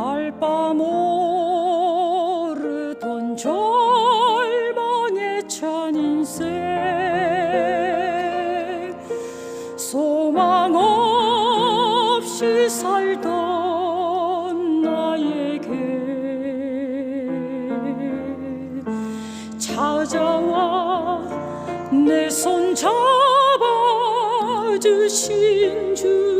할바 모르던 절망에 찬 인생 소망 없이 살던 나에게 찾아와 내 손 잡아주신 주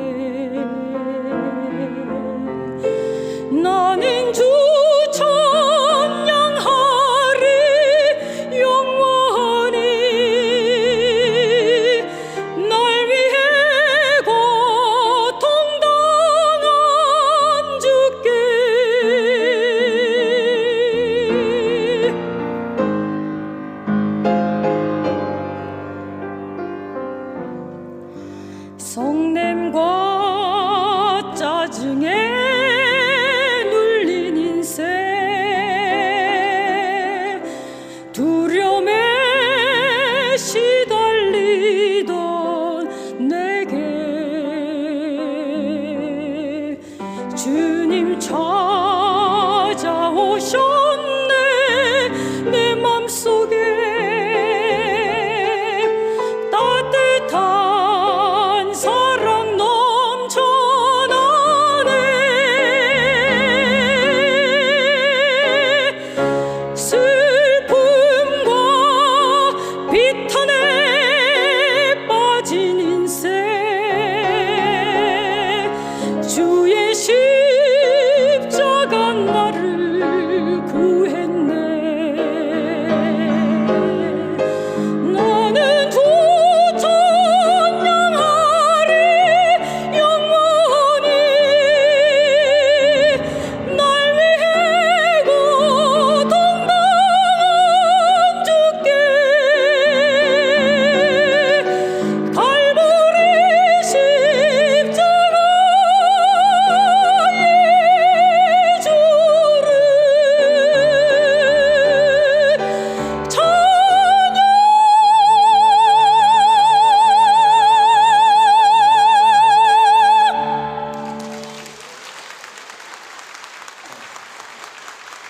She